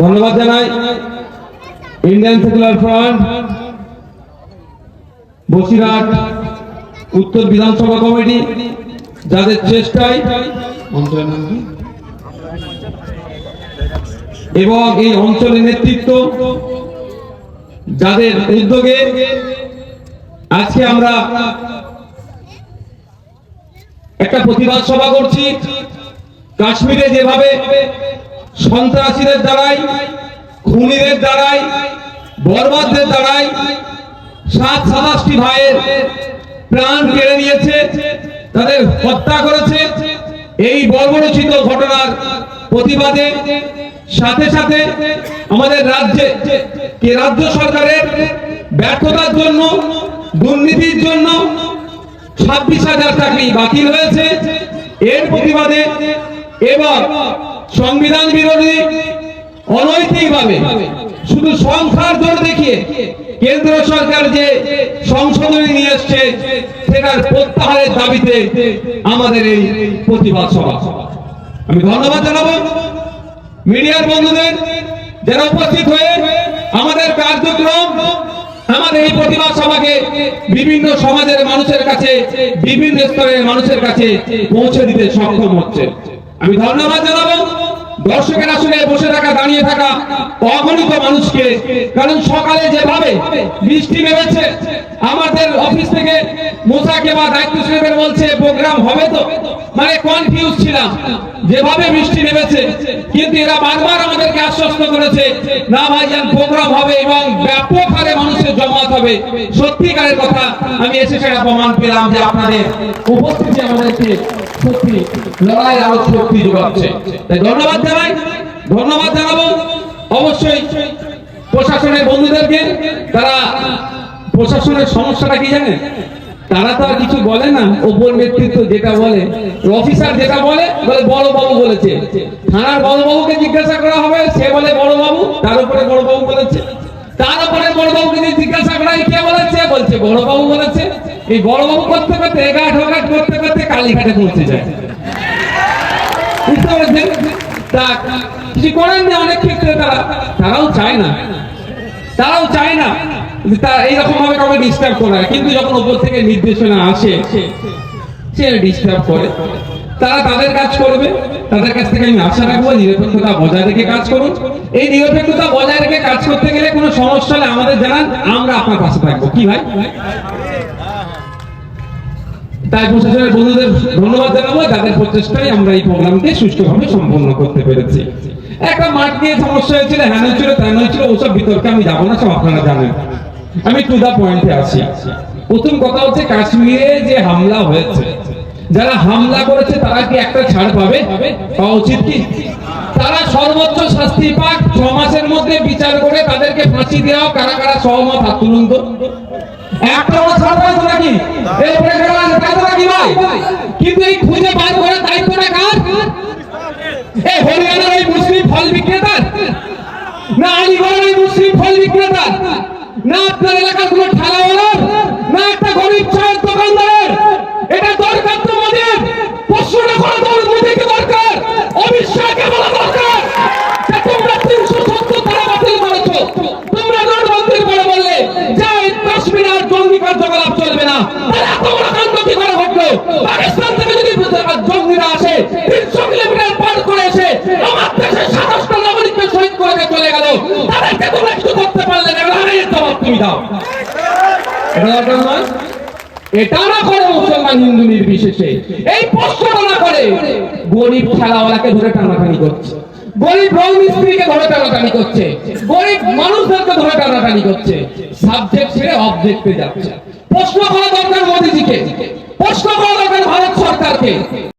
ধন্যবাদ জানাই Indian secular front, Basirhat উত্তর বিধানসভা কমিটি, যাদের চেষ্টায়? এবং এই অঞ্চলের নেতৃত্ব, যাদের উদ্যোগে আজকে আমরা একটা প্রতিবাদ সভা করছি কাশ্মীরে যেভাবে সন্ত্রাসীদের দ্বারাই, খুনিদের দ্বারাই, বরবাদদের দ্বারাই সাত সাতাশটি ভাইয়ের প্রাণ কেড়ে নিয়েছে, তাদের হত্যা করেছে। এই বর্বরচিত ঘটনার প্রতিবাদে সাথে সাথে আমাদের রাজ্যে, কে রাজ্য সরকারের ব্যর্থতার জন্য, দুর্নীতির জন্য ছাব্বিশ হাজার চাকরি বাতিল হয়েছে। এর প্রতিবাদে এবং সংবিধান বিরোধী অনৈতিকভাবে শুধু সংখ্যার জোর দেখিয়ে কেন্দ্র সরকার যে সংশোধনী নিয়ে এসছে, সেটার প্রত্যাহারের দাবিতে আমাদের এই প্রতিবাদ সভা। আমি ধন্যবাদ জানাব। মিডিয়ার বন্ধুদের যারা উপস্থিত হয়ে আমাদের কার্যক্রম, আমাদের এই প্রতিবাদ সভাকে বিভিন্ন সমাজের মানুষের কাছে, বিভিন্ন স্তরের মানুষের কাছে পৌঁছে দিতে সক্ষম হচ্ছে। আমি ধন্যবাদ জানাব। দর্শকের আসলে বসে থাকা, দাঁড়িয়ে থাকা অগণিত মানুষকে। কারণ সকালে যেভাবে বৃষ্টি নেমেছে, আমাদের অফিস থেকে মোসাকে বা দায়িত্বশীলদের বলছে, প্রোগ্রাম হবে তো? মানে কনফিউজ ছিলাম। যেভাবে বৃষ্টি নেমেছে, কিন্তু এরা বারবার আমাদেরকে আশ্বস্ত করেছে, না ভাইজান, প্রোগ্রাম হবে এবং ব্যাপক হারে মানুষের জমাত হবে। সত্যিকারের কথা, আমি এসে সেটা প্রমাণ পেলাম যে আপনাদের উপস্থিতি আমাদেরকে সত্যি লড়াই আরও শক্তি যোগাচ্ছে। তাই ধন্যবাদ জানাই, ধন্যবাদ জানাব। অবশ্যই প্রশাসনের বন্ধুদেরকে, তারা প্রশাসনের সমস্যাটা কি জানেন? তারা তো আর কিছু বলে না, ওপর নেতৃত্ব যেটা বলে অফিসার যেটা বলে বলে বড় বাবু বলেছে। থানার বড় বাবুকে জিজ্ঞাসা করা হবে, সে বলে বড় বাবু, তার উপরে বড় বাবু বলেছে। তার উপরে বড় বাবুকে জিজ্ঞাসা করা কে বলেছে? বলছে বড় বাবু বলেছে। এই বড় বাবু করতে করতে, এগাট ওগাট করতে করতে কিছু করেন না অনেক ক্ষেত্রে তারা। তারাও চায় না। তারাও চায় না যে তা এইরকম ভাবে কাউকে ডিস্টার্ব করা কিন্তু যখন উপর থেকে নির্দেশনা আসে, সে ডিস্টার্ব করে। তারা তাদের কাজ করবে। তাদের কাছ থেকে আমি আশা রাখব, নিরপেক্ষতা বজায় রেখে কাজ করুন। এই নিরপেক্ষতা বজায় রেখে কাজ করতে গেলে কোনো সমস্যা হলে আমাদের জানান, আমরা আপনার পাশে থাকব। কি ভাই? তাই প্রশাসনের বন্ধুদের, ধন্যবাদ জানাব, যাদের প্রচেষ্টায় আমরা এই প্রোগ্রামকে সুষ্ঠুভাবে সম্পন্ন করতে পেরেছি। একটা মাঠ নিয়ে সমস্যা হয়েছিল হ্যান হয়েছিল ত্যান হয়েছিল, ওসব বিতর্কে আমি যাব না, সব আপনারা জানেন। আমি টু দা পয়েন্টে আসি প্রথম কথা হচ্ছে কাশ্মীরে যে হামলা হয়েছে। যারা হামলা করেছে, তারা কি একটা ছাড় পাবে? পাওয়া উচিত কি? তারা সর্বোচ্চ শাস্তি পাক, ছ মাসের মধ্যে বিচার করে তাদেরকে ফাঁসি দেওয়া, কারা কারা সহমত হাত তুলুন তো একটা ছাড় পাইতো নাকি এই এই ফল না আলিগড়ের মুসলিম ফল বিক্রেতার? না আপনার এলাকার কোনো ঠেলাওয়ালার না একটা গরিব চায়ের দোকানদারের এটা দরকার তো মোদের প্রশ্নটা করা দর মোদিকে দরকার অমিত শাহকে বলা দরকার যে তোমরা তিনশো সত্তর ধারা বাতিল করেছ তোমরা নোটবন্দির পরে বললে যে এই কাশ্মীর আর জঙ্গি কার্যকলাপ চলবে না তাহলে এত বড় কাণ্ড কি করে ঘটলো পাকিস্তান থেকে যদি জঙ্গিরা আসে, তিনশো কিলোমিটার পার আমার সাতাশটা নাগরিককে শহীদ করে চলে গেল। তাদেরকে তোমরা কিছু করতে পারলে না জবাব তুমি দাও। এটা না করে মুসলমান হিন্দু নির্বিশেষে। এই করে গরিব ধরে টানাটানি করছে। গরিব রং ধরে টানাটানি করছে। গরিব মানুষদেরকে ধরে টানাটানি করছে। সাবজেক্ট ছেড়ে অবজেক্টে যাচ্ছে। প্রশ্ন করা দরকার মোদিজিকে। প্রশ্ন করা লাগবে ভারত সরকারকে।